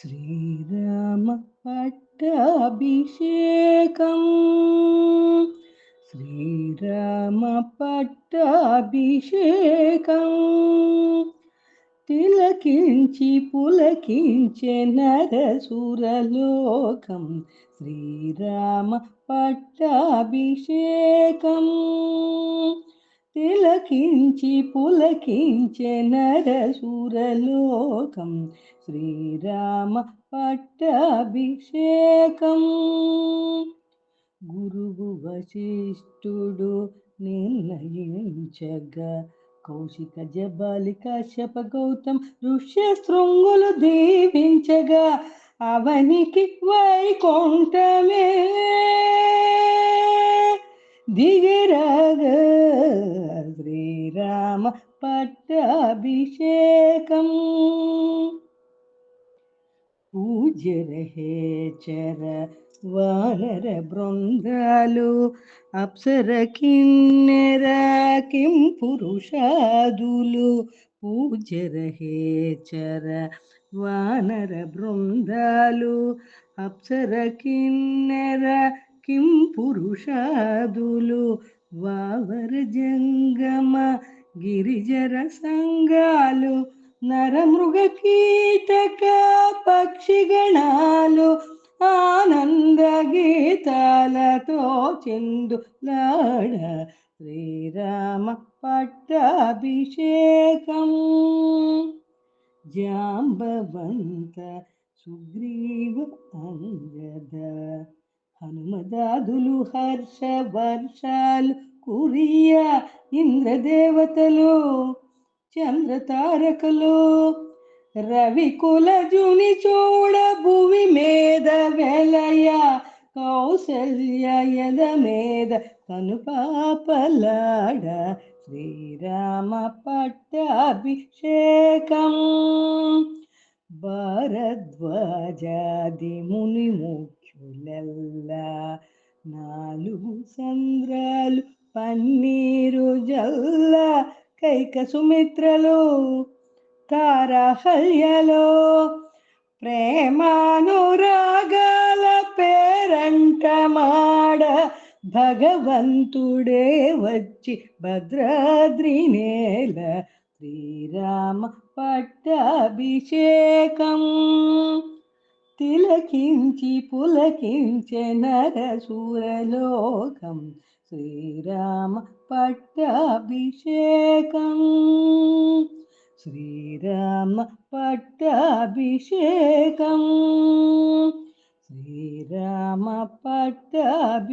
శ్రీరామ పట్టాభిషేకం. శ్రీరామ పట్టాభిషేకం. తిలకించి పులకించే నరసురలోకం. శ్రీరామ పట్టాభిషేకం. తిలకించి పులకించే నరసూరలోకం శ్రీరామ పట్టాభిషేకం. గురువు వశిష్ఠుడు నిర్ణయించగా కౌశిక జబాలి కశ్యప గౌతమ్ ఋష్య శృంగులు దీవించగా అవనికి వైకుంఠమే. దిగే రామ పట్టాభిషేకం. పూజ్య రహే చర వానర బృందాలు అప్సర కిన్నెర కిం పురుషాదులు. పూజ్య రహే చర వానర బృందాలు అప్సర కిన్నెర కిం పురుషాదులు. వావర జంగమ గిరిజర సంఘాలు నరమృగ కీటక పక్షిగణాలు ఆనంద గీతాలతో చెందులాడ శ్రీరామ పట్టాభిషేకం. జాంబవంత సుగ్రీవ అంగద హనుమదాదులు హర్ష వర్షాలు కురియ ఇంద్రదేవతలు చంద్రతారకలు రవి కులజుని చూడ భువి మీద వెలయ కౌశల్య యద మీద కనుపాపలాడ శ్రీరామ పట్టాభిషేకం. భారద్వాజాది ముని ముఖ్యులల్లా నాలుగు సంద్రాలు పన్నీరు జల్ల కైక సుమిత్రలు తారహల్యలో ప్రేమానురాగాల పేరంట మాడ భగవంతుడే వచ్చి భద్రాద్రి నేల శ్రీరామ పట్టాభిషేకం. తిలకించి పులకించే నరసురలోకం శ్రీరామ పట్టాభిషేకం శ్రీరామ పట్టాభిషేకం శ్రీరామ పట్టాభిషేకం